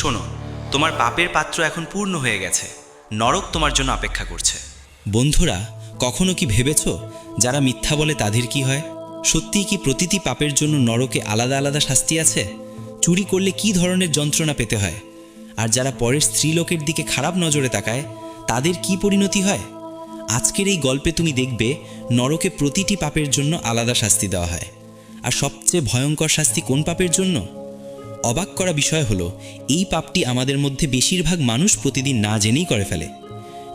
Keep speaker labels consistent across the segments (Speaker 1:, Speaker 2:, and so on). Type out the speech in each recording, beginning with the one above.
Speaker 1: শোনো, তোমার পাপের পাত্র এখন পূর্ণ হয়ে গেছে। নরক তোমার জন্য অপেক্ষা করছে।
Speaker 2: বন্ধুরা, কখনো কি ভেবেছ যারা মিথ্যা বলে তাদের কি হয়? সত্যিই কি প্রতিটি পাপের জন্য নরকে আলাদা আলাদা শাস্তি আছে? চুরি করলে কি ধরনের যন্ত্রণা পেতে হয়? আর যারা পরের স্ত্রীলোকের দিকে খারাপ নজরে তাকায়, তাদের কি পরিণতি হয়? আজকের এই গল্পে তুমি দেখবে নরকে প্রতিটি পাপের জন্য আলাদা শাস্তি দেওয়া হয়। আর সবচেয়ে ভয়ঙ্কর শাস্তি কোন পাপের জন্য? অবাক করা বিষয় হলো, এই পাপটি আমাদের মধ্যে বেশিরভাগ মানুষ প্রতিদিন না জেনেই করে ফেলে।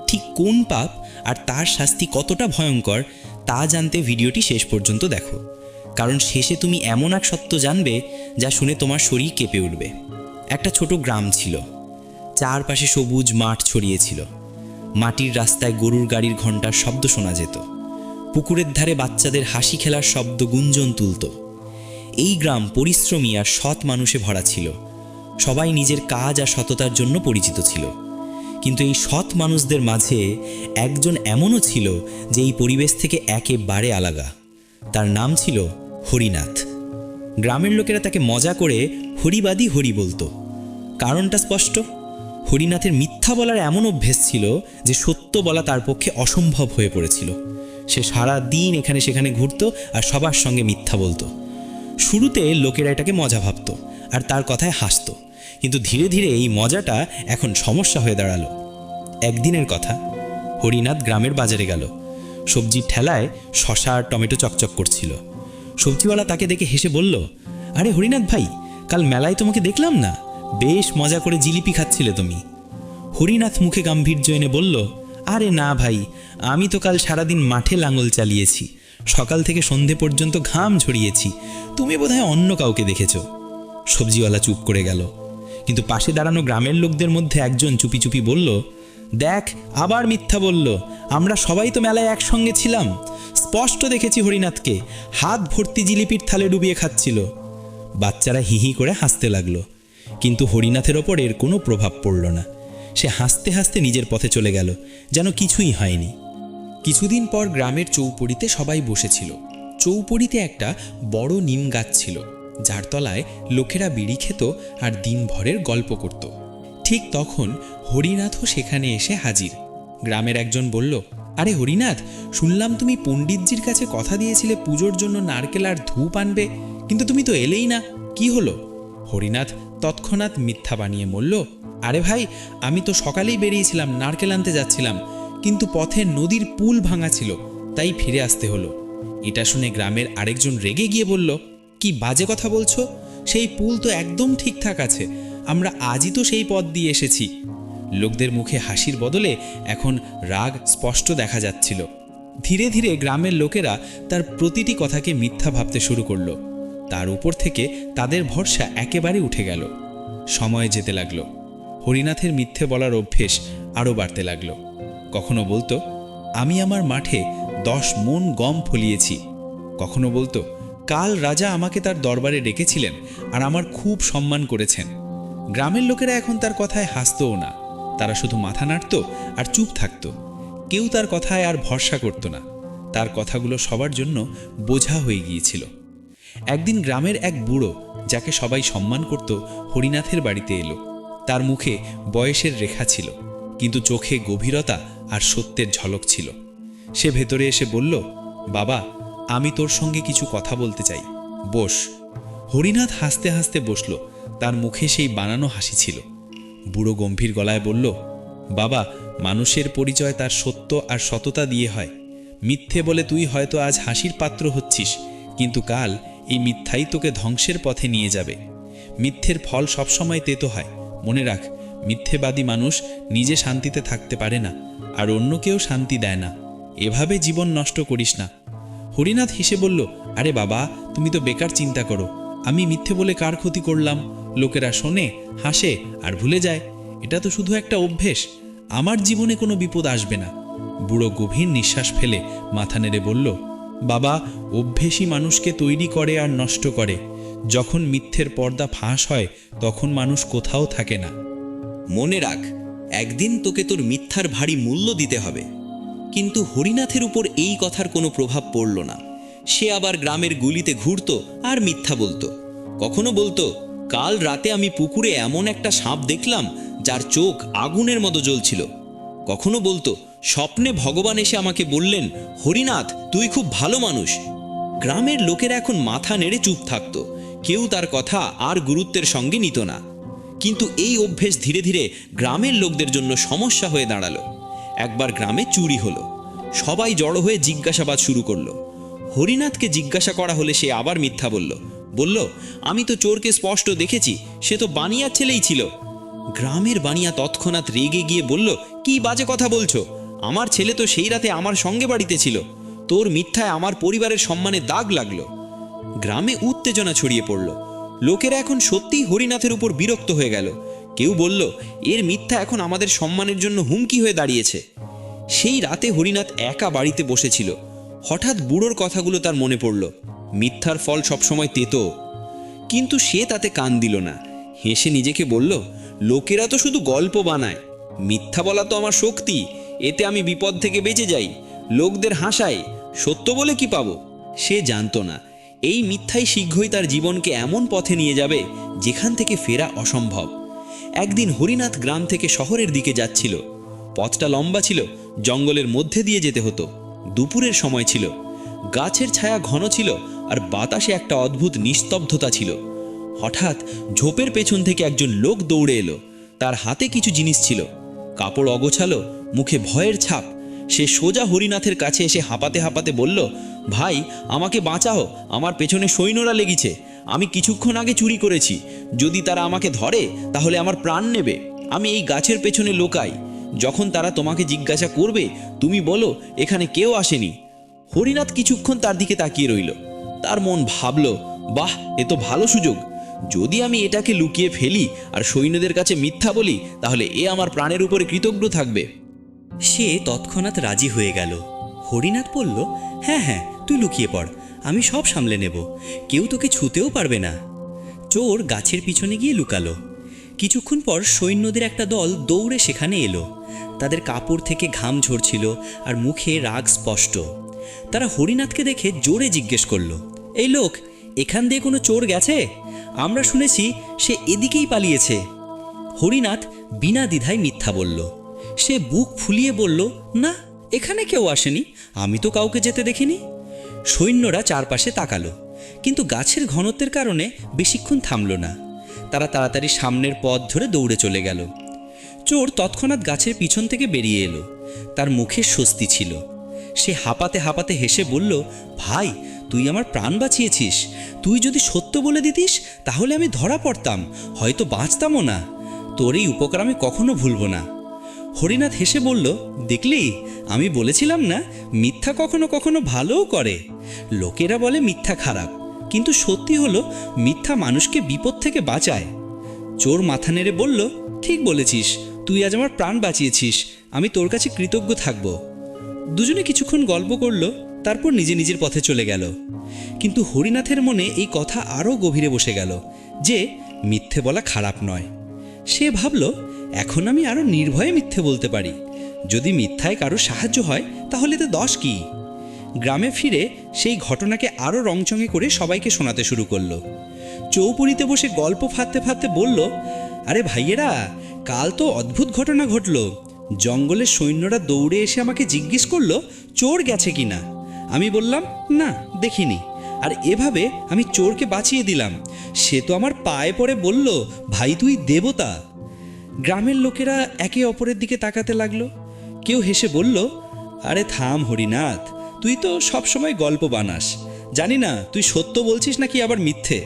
Speaker 2: ঠিক কোন পাপ আর তার শাস্তি কতটা ভয়ঙ্কর, তা জানতে ভিডিওটি শেষ পর্যন্ত দেখো। কারণ শেষে তুমি এমন এক সত্য জানবে, যা শুনে তোমার শরীর কেঁপে উঠবে। একটা ছোট গ্রাম ছিল। চারপাশে সবুজ মাঠ ছড়িয়েছিল মাটির রাস্তায় গরুর গাড়ির ঘণ্টার শব্দ শোনা যেত। পুকুরের ধারে বাচ্চাদের হাসি খেলার শব্দ গুঞ্জন তুলত। এই গ্রাম পরিশ্রমী আর সৎ মানুষে ভরা ছিল। সবাই নিজের কাজ আর সততার জন্য পরিচিত ছিল। কিন্তু এই সৎ মানুষদের মাঝে একজন এমনও ছিল যে এই পরিবেশ থেকে একেবারে আলাদা। তার নাম ছিল হরিনাথ। গ্রামের লোকেরা তাকে মজা করে হরিবাদী হরি বলতো। কারণটা স্পষ্ট? হরিনাথের মিথ্যা বলার এমন অভ্যেস ছিল যে সত্য বলা তার পক্ষে অসম্ভব হয়ে পড়েছিল। সে সারা দিন এখানে সেখানে ঘুরত আর সবার সঙ্গে মিথ্যা বলতো। শুরুতে লোকেরা এটাকে মজা ভাবত আর তার কথায় হাসত। কিন্তু ধীরে ধীরে এই মজাটা এখন সমস্যা হয়ে দাঁড়াল। একদিনের কথা, হরিনাথ গ্রামের বাজারে গেল। সবজির ঠেলায় শশা আর টমেটো চকচক করছিল। সবজিওয়ালা তাকে দেখে হেসে বলল, আরে হরিনাথ ভাই, কাল মেলায় তোমাকে দেখলাম না? বেশ মজা করে জিলিপি খাচ্ছিলে তুমি। হরিনাথ মুখে গাম্ভীর্য এনে বলল, আরে না ভাই, আমি তো কাল সারাদিন মাঠে লাঙল চালিয়েছি। সকাল থেকে সন্ধে পর্যন্ত ঘাম ঝরিয়েছি। তুমি বোধহয় অন্য কাউকে দেখেছ। সবজিওয়ালা চুপ করে গেল। কিন্তু পাশে দাঁড়ানো গ্রামের লোকদের মধ্যে একজন চুপি চুপি বলল, দেখ, আবার মিথ্যা বলল। আমরা সবাই তো মেলায় একসঙ্গে ছিলাম। স্পষ্ট দেখেছি হরিনাথকে। হাত ভর্তি জিলিপির থালে ডুবিয়ে খাচ্ছিল। বাচ্চারা হিহি করে হাসতে লাগল। কিন্তু হরিনাথের ওপর এর কোনো প্রভাব পড়ল না। সে হাসতে হাসতে নিজের পথে চলে গেল। যেন কিছুই হয়নি। কিছুদিন পর গ্রামের চৌপড়িতে সবাই বসেছিল। চৌপড়িতে একটা বড় নিম গাছ ছিল, যার তলায় লোকেরা বিড়ি খেত আর দিনভরের গল্প করত। ঠিক তখন হরিনাথও সেখানে এসে হাজির। গ্রামের একজন বলল, আরে হরিনাথ, শুনলাম তুমি পণ্ডিতজির কাছে কথা দিয়েছিলে পুজোর জন্য নারকেল আর ধূপ আনবে, কিন্তু তুমি তো এলেই না, কি হলো? হরিনাথ তৎক্ষণাৎ মিথ্যা বানিয়ে বলল, আরে ভাই, আমি তো সকালেই বেরিয়েছিলাম, নারকেল আনতে যাচ্ছিলাম কিন্তু পথে নদীর পুল ভাঙা ছিল, তাই ফিরে আসতে হলো। এটা শুনে গ্রামের আরেকজন রেগে গিয়ে বলল, কি বাজে কথা বলছো? সেই পুল তো একদম ঠিকঠাক আছে, আমরা আজই তো সেই পথ দিয়ে এসেছি। লোকদের মুখে হাসির বদলে এখন রাগ স্পষ্ট দেখা যাচ্ছিল। ধীরে ধীরে গ্রামের লোকেরা তার প্রতিটি কথাকে মিথ্যা ভাবতে শুরু করল। তার উপর থেকে তাদের ভরসা একেবারে উঠে গেল। সময় যেতে লাগল। হরিনাথের মিথ্যে বলার অভ্যেস আরও বাড়তে লাগল। কখনো বলতো, আমি আমার মাঠে দশ মন গম ফলিয়েছি। কখনো বলতো, কাল রাজা আমাকে তার দরবারে ডেকেছিলেন আর আমার খুব সম্মান করেছেন। গ্রামের লোকেরা এখন তার কথায় হাসতও না। তারা শুধু মাথা নাড়ত আর চুপ থাকত। কেউ তার কথায় আর ভরসা করত না। তার কথাগুলো সবার জন্য বোঝা হয়ে গিয়েছিল। একদিন গ্রামের এক বুড়ো, যাকে সবাই সম্মান করত, হরিনাথের বাড়িতে এলো। তার মুখে বয়সের রেখা ছিল, কিন্তু চোখে গভীরতা আর সত্যের ঝলক ছিল। সে ভেতরে এসে বলল, বাবা, আমি তোর সঙ্গে কিছু কথা বলতে চাই। বস। হরিনাথ হাসতে হাসতে বসল। তার মুখে সেই বানানো হাসি ছিল। বুড়ো গম্ভীর গলায় বলল, বাবা, মানুষের পরিচয় তার সত্য আর সততা দিয়ে হয়। মিথ্যে বলে তুই হয়তো আজ হাসির পাত্র হচ্ছিস, কিন্তু কাল এই মিথ্যাই তোকে ধ্বংসের পথে নিয়ে যাবে। মিথ্যের ফল সবসময় তেতো হয়। মনে রাখ, মিথ্যেবাদী মানুষ নিজে শান্তিতে থাকতে পারে না। আর অন্যকেও শান্তি দেয় না। এভাবে জীবন নষ্ট করিস না। হরিনাথ হেসে বলল, আরে বাবা, তুমি তো বেকার চিন্তা করো। আমি মিথ্যে বলে কার ক্ষতি করলাম? লোকেরা শোনে, হাসে আর ভুলে যায়। এটা তো শুধু একটা অভ্যেস। আমার জীবনে কোনো বিপদ আসবে না। বুড়ো গভীর নিঃশ্বাস ফেলে মাথা নেড়ে বলল, বাবা অভ্যেসই মানুষকে তৈরি করে আর নষ্ট করে। যখন মিথ্যের পর্দা ফাঁস হয়, তখন মানুষ কোথাও থাকে না।
Speaker 3: মনে রাখ একদিন তোকে তোর মিথ্যার ভারী মূল্য দিতে হবে। কিন্তু হরিনাথের উপর এই কথার কোনো প্রভাব পড়ল না। সে আবার গ্রামের গুলিতে ঘুরত আর মিথ্যা বলতো। কখনো বলতো, কাল রাতে আমি পুকুরে এমন একটা সাপ দেখলাম, যার চোখ আগুনের মতো জ্বলছিল। কখনো বলতো, স্বপ্নে ভগবান এসে আমাকে বললেন, হরিনাথ, তুই খুব ভালো মানুষ গ্রামের লোকেরা এখন মাথা নেড়ে চুপ থাকতো। কেউ তার কথা আর গুরুত্বের সঙ্গে নিত না। কিন্তু এই অভ্যেস ধীরে ধীরে গ্রামের লোকদের জন্য সমস্যা হয়ে দাঁড়াল। একবার গ্রামে চুরি হলো। সবাই জড়ো হয়ে জিজ্ঞাসাবাদ শুরু করল। হরিনাথকে জিজ্ঞাসা করা হলে সে আবার মিথ্যা বলল। বলল, আমি তো চোরকে স্পষ্ট দেখেছি, সে তো বানিয়ার ছেলেই ছিল। গ্রামের বানিয়া তৎক্ষণাৎ রেগে গিয়ে বলল, কি বাজে কথা বলছো? আমার ছেলে তো সেই রাতে আমার সঙ্গে বাড়িতে ছিল। তোর মিথ্যায় আমার পরিবারের সম্মানে দাগ লাগল। গ্রামে উত্তেজনা ছড়িয়ে পড়ল। লোকেরা এখন সত্যিই হরিনাথের উপর বিরক্ত হয়ে গেল। কেউ বলল, এর মিথ্যা এখন আমাদের সম্মানের জন্য হুমকি হয়ে দাঁড়িয়েছে। সেই রাতে হরিনাথ একা বাড়িতে বসেছিল। হঠাৎ বুড়োর কথাগুলো তার মনে পড়ল। মিথ্যার ফল সবসময় তেতো। কিন্তু সে তাতে কান দিল না। হেসে নিজেকে বলল, লোকেরা তো শুধু গল্প বানায়। মিথ্যা বলা তো আমার শক্তি। এতে আমি বিপদ থেকে বেঁচে যাই। লোকদের হাসাই। সত্য বলে কি পাবো? সে জানতো না। এই মিথ্যাই শীঘ্রই তার জীবনকে এমন পথে নিয়ে যাবে যেখান থেকে ফেরা অসম্ভব। একদিন হরিনাথ গ্রাম থেকে শহরের দিকে যাচ্ছিল। পথটা লম্বা ছিল, জঙ্গলের মধ্যে দিয়ে যেতে হতো। দুপুরের সময় ছিল। গাছের ছায়া ঘন ছিল আর বাতাসে একটা অদ্ভুত নিস্তব্ধতা ছিল। হঠাৎ ঝোপের পেছন থেকে একজন লোক দৌড়ে এলো। তার হাতে কিছু জিনিস ছিল। কাপড় অগোছালো, মুখে ভয়ের ছাপ। সে সোজা হরিনাথের কাছে এসে হাঁপাতে হাঁপাতে বলল ভাই, আমাকে বাঁচাও। আমার পেছনে সৈন্যরা লেগেছে। আমি কিছুক্ষণ আগে চুরি করেছি। যদি তারা আমাকে ধরে, তাহলে আমার প্রাণ নেবে। আমি এই গাছের পেছনে লোকাই। যখন তারা তোমাকে জিজ্ঞাসা করবে, তুমি বলো, এখানে কেউ আসেনি। হরিনাথ কিছুক্ষণ তার দিকে তাকিয়ে রইল। তার মন ভাবল, বাহ, এ তো ভালো সুযোগ। যদি আমি এটাকে লুকিয়ে ফেলি আর সৈন্যদের কাছে মিথ্যা বলি, তাহলে এ আমার প্রাণের উপরে কৃতজ্ঞ থাকবে।
Speaker 4: সে তৎক্ষণাৎ রাজি হয়ে গেল। হরিনাথ বলল হ্যাঁ হ্যাঁ তুই লুকিয়ে পড়, আমি সব সামলে নেব, কেউ তোকে ছুতেও পারবে না। চোর গাছের পিছনে গিয়ে লুকালো। কিছুক্ষণ পর সৈন্যদের একটা দল দৌড়ে সেখানে এলো। তাদের কাপড় থেকে ঘাম ঝরছিল আর মুখে রাগ স্পষ্ট। তারা হরিনাথকে দেখে জোরে জিজ্ঞেস করল, এই লোক, এখান দিয়ে কোনো চোর গেছে? আমরা শুনেছি সে এদিকেই পালিয়েছে। হরিনাথ বিনা দ্বিধায় মিথ্যা বলল, সে বুক ফুলিয়ে বলল, না, এখানে কেউ আসেনি, আমি তো কাউকে যেতে দেখিনি। সৈন্যরা চারপাশে তাকালো, কিন্তু গাছের ঘনত্বের কারণে বেশিক্ষণ থামল না। তারা তাড়াতাড়ি সামনের পথ ধরে দৌড়ে চলে গেল। চোর তৎক্ষণাৎ গাছের পিছন থেকে বেরিয়ে এলো। তার মুখে স্বস্তি ছিল। সে হাঁপাতে হাঁপাতে হেসে বলল, ভাই, তুই আমার প্রাণ বাঁচিয়েছিস। তুই যদি সত্য বলে দিতিস, তাহলে আমি ধরা পড়তাম। হয়তো বাঁচতামও না। তোর এই উপকার আমি কখনো ভুলবো না। হরিনাথ হেসে বলল, দেখলি, আমি বলেছিলাম না, মিথ্যা কখনো কখনো ভালোও করে। লোকেরা বলে মিথ্যা খারাপ, কিন্তু সত্যি হলো, মিথ্যা মানুষকে বিপদ থেকে বাঁচায়। চোর মাথা নেড়ে বলল, ঠিক বলেছিস, তুই আজ আমার প্রাণ বাঁচিয়েছিস, আমি তোর কাছে কৃতজ্ঞ থাকব। দুজনে কিছুক্ষণ গল্প করল, তারপর নিজে নিজের পথে চলে গেল। কিন্তু হরিনাথের মনে এই কথা আরও গভীরে বসে গেল, যে মিথ্যে বলা খারাপ নয়। সে ভাবল এখন আমি আরও নির্ভয়ে মিথ্যে বলতে পারি। যদি মিথ্যায় কারও সাহায্য হয়, তাহলে তো দশ কি? গ্রামে ফিরে সেই ঘটনাকে আরও রংচঙে করে সবাইকে শোনাতে শুরু করল। চৌপুরিতে বসে গল্প ফাঁদতে ফাঁদতে বলল, আরে ভাইয়েরা, কাল তো অদ্ভুত ঘটনা ঘটল। জঙ্গলের সৈন্যরা দৌড়ে এসে আমাকে জিজ্ঞেস করল, চোর গেছে কিনা? আমি বললাম, না, দেখিনি। আর এভাবে আমি চোরকে বাঁচিয়ে দিলাম। সে তো আমার পায়ে পড়ে বলল, ভাই তুই দেবতা। গ্রামের লোকেরা একে অপরের দিকে তাকাতে লাগল। কেউ হেসে বলল, আরে থাম হরিনাথ, তুই তো সবসময় গল্প বানাস। জানি না, তুই সত্য বলছিস নাকি আবার মিথ্যে?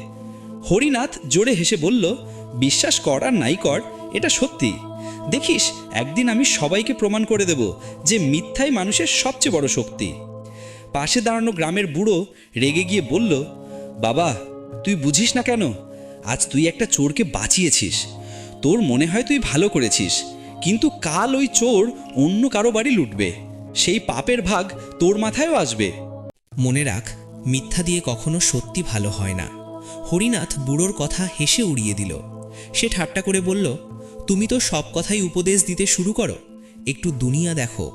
Speaker 4: হরিনাথ জোরে হেসে বলল, বিশ্বাস কর আর নাই কর, এটা সত্যি। দেখিস, একদিন আমি সবাইকে প্রমাণ করে দেব যে মিথ্যাই মানুষের সবচেয়ে বড় শক্তি। পাশে দাঁড়ানো গ্রামের বুড়ো রেগে গিয়ে বলল, বাবা, তুই বুঝিস না কেন? আজ তুই একটা চোরকে বাঁচিয়েছিস। তোর মনে হয় তুই ভালো করেছিস, কিন্তু কাল ওই চোর অন্য কারও বাড়ি লুটবে। সেই পাপের ভাগ তোর মাথায়ও আসবে।
Speaker 5: মনে রাখ, মিথ্যা দিয়ে কখনো সত্যি ভালো হয় না। হরিনাথ বুড়োর কথা হেসে উড়িয়ে দিল। সে ঠাট্টা করে বলল, তুমি তো সব কথাই উপদেশ দিতে শুরু করো। একটু দুনিয়া দেখো,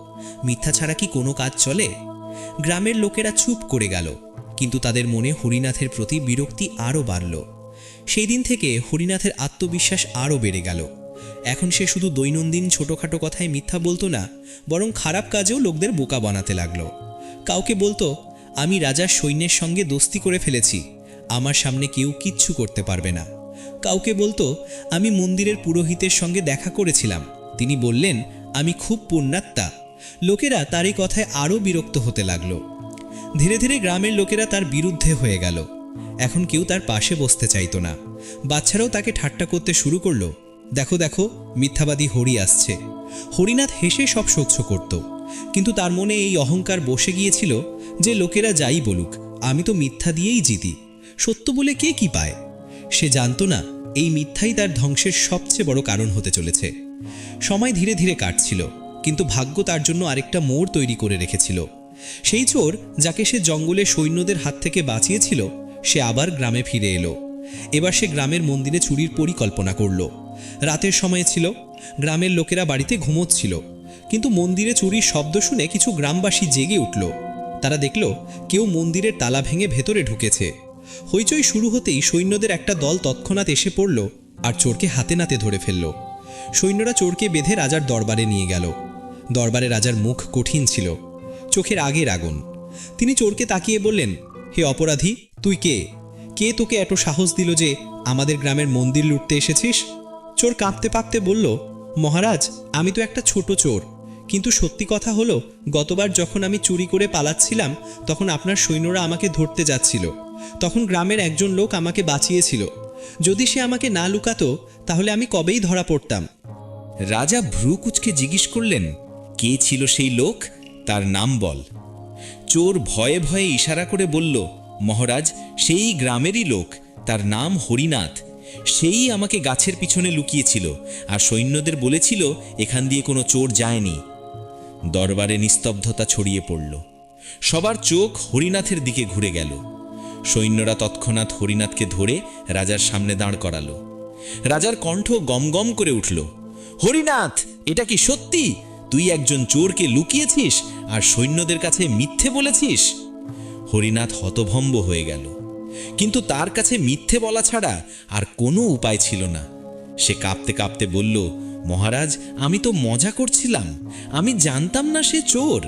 Speaker 5: মিথ্যা ছাড়া কি কোনো কাজ চলে? গ্রামের লোকেরা চুপ করে গেল, কিন্তু তাদের মনে হরিনাথের প্রতি বিরক্তি আরও বাড়ল। সেই দিন থেকে হরিনাথের আত্মবিশ্বাস আরও বেড়ে গেল। এখন সে শুধু দৈনন্দিন ছোটোখাটো কথায় মিথ্যা বলতো না, বরং খারাপ কাজেও লোকদের বোকা বানাতে লাগল। কাউকে বলতো, আমি রাজার সৈন্যের সঙ্গে দোস্তি করে ফেলেছি, আমার সামনে কেউ কিচ্ছু করতে পারবে না। কাউকে বলতো, আমি মন্দিরের পুরোহিতের সঙ্গে দেখা করেছিলাম। তিনি বললেন, আমি খুব পুণ্যাত্মা। লোকেরা তার এই কথায় আরও বিরক্ত হতে লাগল। ধীরে ধীরে গ্রামের লোকেরা তার বিরুদ্ধে হয়ে গেল। এখন কেউ তার পাশে বসতে চাইতো না। বাচ্চারাও তাকে ঠাট্টা করতে শুরু করল। দেখো দেখো, মিথ্যাবাদী হরি আসছে। হরিনাথ হেসে সব সহ্য করত। কিন্তু তার মনে এই অহংকার বসে গিয়েছিল যে লোকেরা যাই বলুক, আমি তো মিথ্যা দিয়েই জিতি। সত্য বলে কে কি পায়? সে জানতো না, এই মিথ্যাই তার ধ্বংসের সবচেয়ে বড় কারণ হতে চলেছে। সময় ধীরে ধীরে কাটছিল, কিন্তু ভাগ্য তার জন্য আরেকটা মোড় তৈরি করে রেখেছিল। সেই চোর যাকে সে জঙ্গলে সৈন্যদের হাত থেকে বাঁচিয়েছিল সে আবার গ্রামে ফিরে এলো। এবার সে গ্রামের মন্দিরে চুরির পরিকল্পনা করল। রাতের সময় ছিল, গ্রামের লোকেরা বাড়িতে ঘুমোচ্ছিল, কিন্তু মন্দিরে চুরির শব্দ শুনে কিছু গ্রামবাসী জেগে উঠল। তারা দেখল, কেউ মন্দিরের তালা ভেঙে ভেতরে ঢুকেছে। হইচই শুরু হতেই সৈন্যদের একটা দল তৎক্ষণাৎ এসে পড়ল আর চোরকে হাতে নাতে ধরে ফেলল। সৈন্যরা চোরকে বেঁধে রাজার দরবারে নিয়ে গেল। দরবারে রাজার মুখ কঠিন ছিল, চোখের আগের আগুন। তিনি চোরকে তাকিয়ে বললেন, হে অপরাধী তুই কে? কে তোকে এত সাহস দিল যে আমাদের গ্রামের মন্দির লুটতে এসেছিস? চোর কাঁপতে কাঁপতে বলল, মহারাজ, আমি তো একটা ছোট চোর। কিন্তু সত্যি কথা হলো, গতবার যখন আমি চুরি করে পালাচ্ছিলাম, তখন আপনার সৈন্যরা আমাকে ধরতে যাচ্ছিল। তখন গ্রামের একজন লোক আমাকে বাঁচিয়েছিল। যদি সে আমাকে না লুকাতো, তাহলে আমি কবেই ধরা পড়তাম?
Speaker 2: রাজা ভ্রুকুচকে জিজ্ঞেস করলেন, কে ছিল সেই লোক? তার নাম বল। চোর ভয়ে ভয়ে ইশারা করে বলল মহারাজ, সেই গ্রামেরই লোক, তার নাম হরিনাথ। সেই আমাকে গাছের পিছনে লুকিয়েছিল, আর সৈন্যদের বলেছিল, এখান দিয়ে কোনো চোর যায়নি। দরবারে নিস্তব্ধতা ছড়িয়ে পড়ল। সবার চোখ হরিনাথের দিকে ঘুরে গেল। সৈন্যরা তৎক্ষণাৎ হরিনাথকে ধরে রাজার সামনে দাঁড় করালো। রাজার কণ্ঠ গমগম করে উঠল, হরিনাথ, এটা কি সত্যি? তুই একজন চোরকে লুকিয়েছিস, আর সৈন্যদের কাছে মিথ্যে বলেছিস? হরিনাথ হতভম্ব হয়ে গেল। কিন্তু তার কাছে মিথ্যে বলা ছাড়া আর কোনো উপায় ছিল না। সে কাঁপতে কাঁপতে বলল, মহারাজ, আমি তো মজা করছিলাম। আমি জানতাম না সে চোর।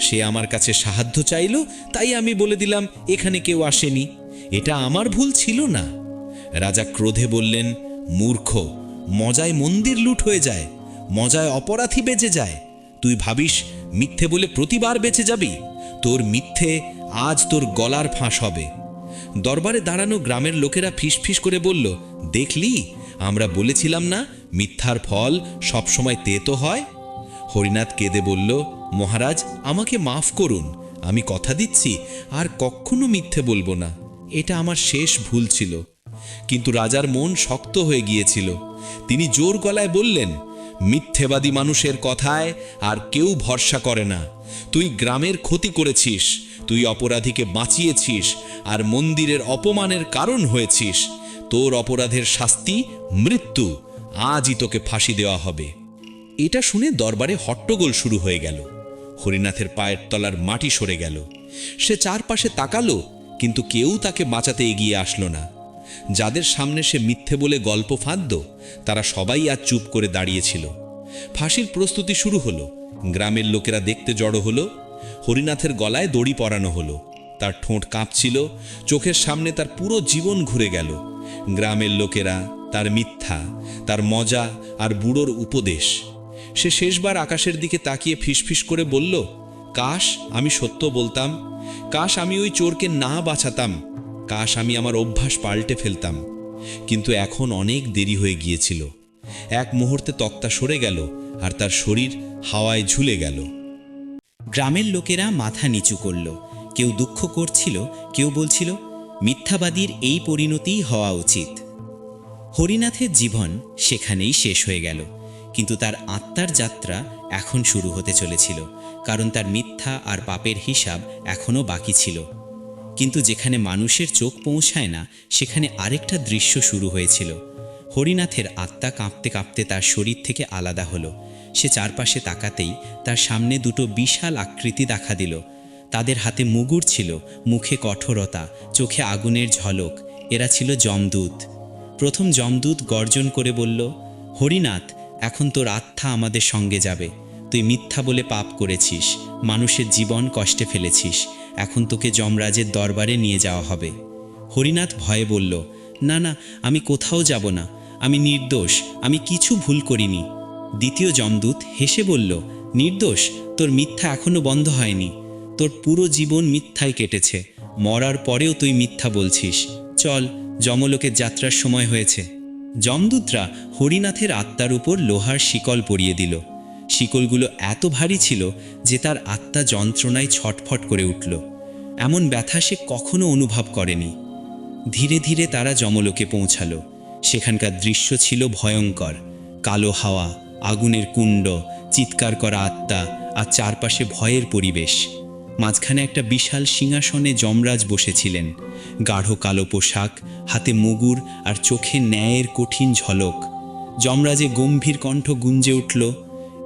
Speaker 2: সে আমার কাছে সাহায্য চাইল, তাই আমি বলে দিলাম, এখানে কেউ আসেনি। এটা আমার ভুল ছিল না। রাজা ক্রোধে বললেন, মূর্খ, মজায় মন্দির লুট হয়ে যায়, মজায় অপরাধী বেঁচে যায়। তুই ভাবিস, মিথ্যে বলে প্রতিবার বেঁচে যাবি? তোর মিথ্যে আজ তোর গলার ফাঁস হবে। দরবারে দাঁড়ানো গ্রামের লোকেরা ফিসফিস করে বলল, দেখলি? আমরা বলেছিলাম না মিথ্যার ফল সবসময় তেতো হয়? হরিনাথ কেঁদে বলল, মহারাজ, আমাকে মাফ করুন, আমি কথা দিচ্ছি, আর কখনো মিথ্যে বলব না। এটা আমার শেষ ভুল ছিল। কিন্তু রাজার মন শক্ত হয়ে গিয়েছিল। তিনি জোর গলায় বললেন, মিথ্যেবাদী মানুষের কথায় আর কেউ ভরসা করে না। তুই গ্রামের ক্ষতি করেছিস তুই অপরাধীকে বাঁচিয়েছিস আর মন্দিরের অপমানের কারণ হয়েছিস। তোর অপরাধের শাস্তি মৃত্যু। আজই তোকে ফাঁসি দেওয়া হবে। এটা শুনে দরবারে হট্টগোল শুরু হয়ে গেল। হরিনাথের পায়ের তলার মাটি সরে গেল। সে চারপাশে তাকালো, কিন্তু কেউ তাকে বাঁচাতে এগিয়ে আসলো না। যাদের সামনে সে মিথ্যে বলে গল্প ফাঁদত তারা সবাই আর চুপ করে দাঁড়িয়েছিল ফাঁসির প্রস্তুতি শুরু হলো। গ্রামের লোকেরা দেখতে জড়ো হলো। হরিনাথের গলায় দড়ি পরানো হলো। তার ঠোঁট কাঁপছিল, চোখের সামনে তার পুরো জীবন ঘুরে গেল। গ্রামের লোকেরা, তার মিথ্যা, তার মজা আর বুড়োর উপদেশ। সে শেষবার আকাশের দিকে তাকিয়ে ফিসফিস করে বলল, কাশ, আমি সত্য বলতাম। কাশ, আমি ওই চোরকে না বাঁচাতাম। কাশ, আমি আমার অভ্যাস পাল্টে ফেলতাম। কিন্তু এখন অনেক দেরি হয়ে গিয়েছিল। এক মুহূর্তে তক্তা সরে গেল আর তার শরীর হাওয়ায় ঝুলে গেল।
Speaker 4: গ্রামের লোকেরা মাথা নিচু করল। কেউ দুঃখ করছিল, কেউ বলছিল, মিথ্যাবাদীর এই পরিণতিই হওয়া উচিত। হরিনাথের জীবন সেখানেই শেষ হয়ে গেল। কিন্তু তার আত্মার যাত্রা এখন শুরু হতে চলেছিল, কারণ তার মিথ্যা আর পাপের হিসাব এখনও বাকি ছিল। কিন্তু যেখানে মানুষের চোখ পৌঁছায় না, সেখানে আরেকটা দৃশ্য শুরু হয়েছিল। হরিনাথের আত্মা কাঁপতে কাঁপতে তার শরীর থেকে আলাদা হলো। সে চারপাশে তাকাতেই তার সামনে দুটো বিশাল আকৃতি দেখা দিল। তাদের হাতে মুগুর ছিল, মুখে কঠোরতা, চোখে আগুনের ঝলক, এরা ছিল যমদূত।
Speaker 2: প্রথম যমদূত গর্জন করে বলল, হরিনাথ, এখন তোর আত্মা আমাদের সঙ্গে যাবে। তুই মিথ্যা বলে পাপ করেছিস, মানুষের জীবন কষ্টে ফেলেছিস, এখন তোকে যমরাজের দরবারে নিয়ে যাওয়া হবে। হরিনাথ ভয়ে বলল, না না, আমি কোথাও যাব না, আমি নির্দোষ, আমি কিছু ভুল করিনি। দ্বিতীয় যমদূত হেসে বলল, নির্দোষ, তোর মিথ্যা এখনও বন্ধ হয়নি। তোর পুরো জীবন মিথ্যায় কেটেছে। মরার পরেও তুই মিথ্যা বলছিস। চল, যমলোকের যাত্রার সময় হয়েছে। যমদূতরা হরিনাথের আত্মার উপর লোহার শিকল পরিয়ে দিল। শিকলগুলো এত ভারী ছিল যে তার আত্মা যন্ত্রণায় ছটফট করে উঠল। এমন ব্যথা সে কখনো অনুভব করেনি। ধীরে ধীরে তারা যমলোকে পৌঁছালো। সেখানকার দৃশ্য ছিল ভয়ঙ্কর। কালো হাওয়া আগুনের কুণ্ড, চিৎকার করা আত্মা আর চারপাশে ভয়ের পরিবেশ। মাঝখানে একটা বিশাল সিংহাসনে যমরাজ বসেছিলেন। গাঢ় কালো পোশাক, হাতে মুগুর আর চোখে ন্যায়ের কঠিন ঝলক। যমরাজে গম্ভীর কণ্ঠ গুঞ্জে উঠল,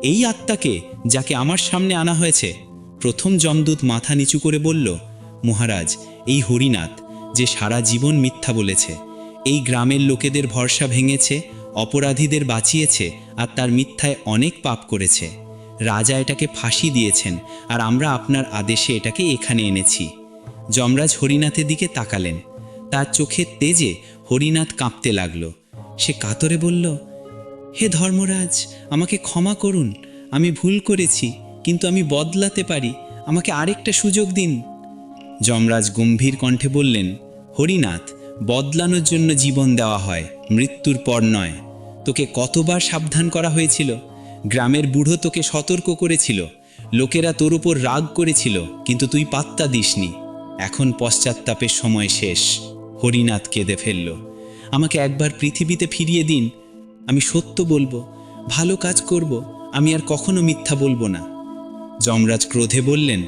Speaker 2: এই আত্মাকে যাকে আমার সামনে আনা হয়েছে? প্রথম যমদূত মাথা নিচু করে বলল, মহারাজ, এই হরিনাথ যে সারা জীবন মিথ্যা বলেছে, এই গ্রামের লোকেদের ভরসা ভেঙেছে অপরাধীদের বাঁচিয়েছে আর তার মিথ্যায় অনেক পাপ করেছে। রাজা এটাকে ফাঁসি দিয়েছেন আর আমরা আপনার আদেশে এটাকে এখানে এনেছি। যমরাজ হরিনাথের দিকে তাকালেন। তার চোখের তেজে হরিনাথ কাঁপতে লাগল। সে কাতরে বলল, হে ধর্মরাজ, আমাকে ক্ষমা করুন। আমি ভুল করেছি, কিন্তু আমি বদলাতে পারি। আমাকে আরেকটা সুযোগ দিন। যমরাজ গম্ভীর কণ্ঠে বললেন, হরিনাথ, বদলানোর জন্য জীবন দেওয়া হয়, মৃত্যুর পর নয়। তোকে কতবার সাবধান করা হয়েছিল? গ্রামের বুড়ো তোকে সতর্ক করেছিল। লোকেরা তোর উপর রাগ করেছিল, কিন্তু তুই পাত্তা দিসনি। এখন পশ্চাত্তাপের সময় শেষ। হরিনাথ কেঁদে ফেলল। আমাকে একবার পৃথিবীতে ফিরিয়ে দিন। আমি সত্য বলব, ভালো কাজ করব, আমি আর কখনো মিথ্যা বলব না। যমরাজ ক্রোধে বললেন,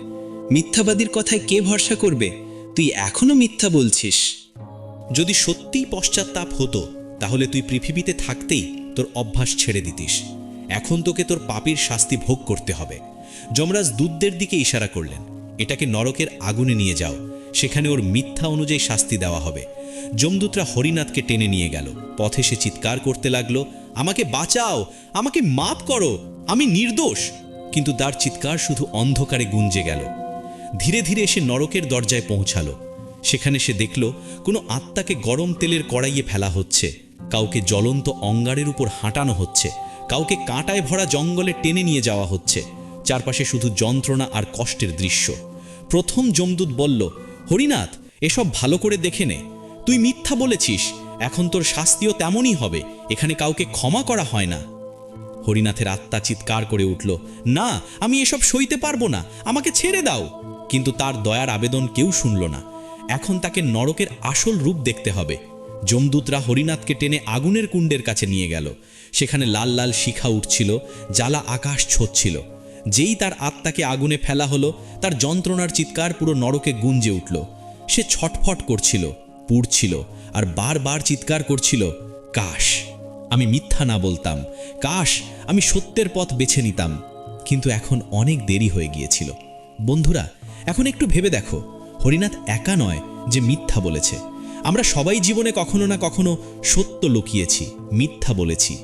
Speaker 2: মিথ্যাবাদীর কথায় কে ভরসা করবে? তুই এখনও মিথ্যা বলছিস।
Speaker 6: যদি সত্যিই পশ্চাত্তাপ হতো তাহলে তুই পৃথিবীতে থাকতেই তোর অভ্যাস ছেড়ে দিতিস। এখন তোকে তোর পাপীর শাস্তি ভোগ করতে হবে। যমরাজ দুধদের দিকে ইশারা করলেন, এটাকে নরকের আগুনে নিয়ে যাও। সেখানে ওর মিথ্যা অনুযায়ী শাস্তি দেওয়া হবে। যমদূতরা হরিনাথকে টেনে নিয়ে গেল। পথে সে চিৎকার করতে লাগল, আমাকে বাঁচাও! আমাকে মাপ করো! আমি নির্দোষ! কিন্তু তার চিৎকার শুধু অন্ধকারে গুঞ্জে গেল। ধীরে ধীরে এসে নরকের দরজায় পৌঁছালো। সেখানে সে দেখল, কোনো আত্মাকে গরম তেলের কড়াইয়ে ফেলা হচ্ছে। কাউকে জ্বলন্ত অঙ্গারের উপর হাঁটানো হচ্ছে, কাউকে কাঁটায় ভরা জঙ্গলে টেনে নিয়ে যাওয়া হচ্ছে। চারপাশে শুধু যন্ত্রণা আর কষ্টের দৃশ্য। প্রথম যমদূত বলল, হরিনাথ, এসব ভালো করে দেখে নে। তুই মিথ্যা বলেছিস, এখন তোর শাস্তিও তেমনই হবে, এখানে কাউকে ক্ষমা করা হয় না। হরিনাথের আত্মা চিৎকার করে উঠল, না, আমি এসব সইতে পারব না, আমাকে ছেড়ে দাও। কিন্তু তার দয়ার আবেদন কেউ শুনল না। এখন তাকে নরকের আসল রূপ দেখতে হবে। যমদূতরা হরিনাথকে টেনে আগুনের কুণ্ডের কাছে নিয়ে গেল। সেখানে লাল লাল শিখা উঠছিল, জ্বালা আকাশ ছচ্ছিল। যেই তার আত্মাকে আগুনে ফেলা হলো, তার যন্ত্রণার চিৎকার পুরো নরকে গুঞ্জে উঠল। সে ছটফট করছিল, পুড়ছিল, আর বারবার চিৎকার করছিল, কাশ, আমি মিথ্যা না বলতাম। কাশ, আমি সত্যের পথ বেছে নিতাম। কিন্তু এখন অনেক দেরি হয়ে গিয়েছিল। বন্ধুরা, এখন একটু ভেবে দেখো, হরিনাথ একা নয় যে মিথ্যা বলেছে। আমরা সবাই জীবনে কখনো না কখনো সত্য লুকিয়েছি, মিথ্যা বলেছি।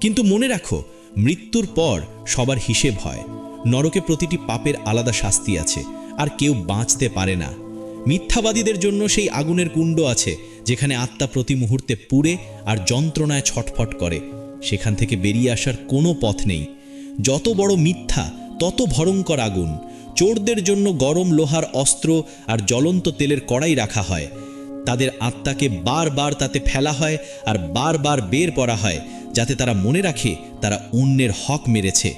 Speaker 6: কিন্তু মনে রাখো, মৃত্যুর পর সবার হিসেব হয়। নরকে প্রতিটি পাপের আলাদা শাস্তি আছে, আর কেউ বাঁচতে পারে না। মিথ্যাবাদীদের জন্য সেই আগুনের কুণ্ড আছে, যেখানে আত্মা প্রতি মুহূর্তে পুড়ে আর যন্ত্রণায় ছটফট করে। সেখান থেকে বেরিয়ে আসার কোনো পথ নেই। যত বড় মিথ্যা, তত ভয়ঙ্কর আগুন। চোরদের জন্য গরম লোহার অস্ত্র আর জ্বলন্ত তেলের কড়াই রাখা হয়। তাদের আত্মাকে বারবার তাতে ফেলা হয় আর বারবার বের করা হয়, যাতে তারা মনে রাখে তারা অন্যের হক মেরেছে।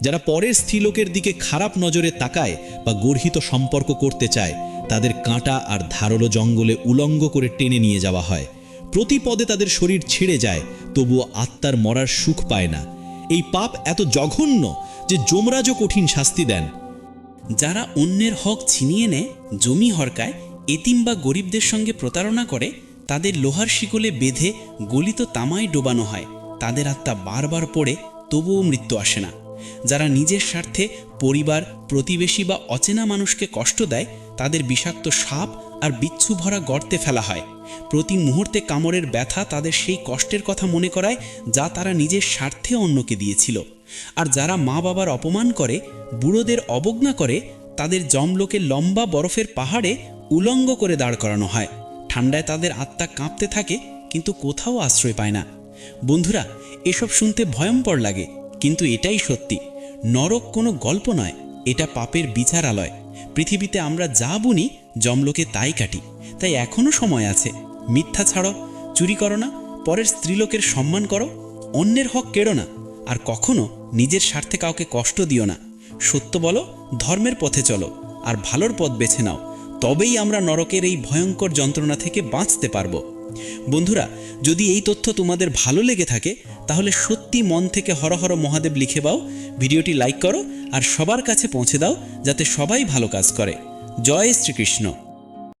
Speaker 6: যারা পরের স্ত্রীলোকের দিকে খারাপ নজরে তাকায় বা গর্হিত সম্পর্ক করতে চায়, তাদের কাঁটা আর ধারালো জঙ্গলে উলঙ্গ করে টেনে নিয়ে যাওয়া হয়। প্রতি পদে তাদের শরীর ছেড়ে যায়, তবুও আত্মার মরার সুখ পায় না। এই পাপ এত জঘন্য যে যমরাজও কঠিন শাস্তি দেন।
Speaker 5: যারা অন্যের হক ছিনিয়ে নেয়, জমি হরকায় এতিম বা গরিবদের সঙ্গে প্রতারণা করে, তাদের লোহার শিকলে বেঁধে গলিত তামায় ডোবানো হয়। তাদের আত্মা বারবার পড়ে, তবুও মৃত্যু আসে না। যারা নিজের স্বার্থে পরিবার, প্রতিবেশী বা অচেনা মানুষকে কষ্ট দেয়, তাদের বিষাক্ত সাপ
Speaker 6: আর বিচ্ছু ভরা গর্তে ফেলা হয়। প্রতি মুহূর্তে কামড়ের ব্যথা তাদের সেই কষ্টের কথা মনে করায়, যা তারা নিজের স্বার্থে অন্যকে দিয়েছিল। আর যারা মা বাবার অপমান করে, বুড়োদের অবজ্ঞা করে, তাদের জমলোকে লম্বা বরফের পাহাড়ে উলঙ্গ করে দাঁড় করানো হয়। ঠান্ডায় তাদের আত্মা কাঁপতে থাকে, কিন্তু কোথাও আশ্রয় পায় না। বন্ধুরা, এসব শুনতে ভয়ঙ্কর লাগে, কিন্তু এটাই সত্যি। নরক কোনো গল্প নয়, এটা পাপের বিচারালয়। পৃথিবীতে আমরা যা বুনি জমলোকে তাই কাটি। তাই এখনও সময় আছে। মিথ্যা ছাড়ো, চুরি করো না, পরের স্ত্রীলোকের সম্মান করো, অন্যের হক কেড়ো না, আর কখনো নিজের স্বার্থে কাউকে কষ্ট দিও না। সত্য বলো, ধর্মের পথে চলো, আর ভালোর পথ বেছে নাও। তবেই আমরা নরকের এই ভয়ঙ্কর যন্ত্রণা থেকে বাঁচতে পারব। বন্ধুরা, যদি এই তথ্য তোমাদের ভালো লেগে থাকে, তাহলে সত্যি মন থেকে হরহর মহাদেব লিখে পাও ভিডিওটি লাইক করো, আর সবার কাছে পৌঁছে দাও, যাতে সবাই ভালো কাজ করে। জয় শ্রীকৃষ্ণ।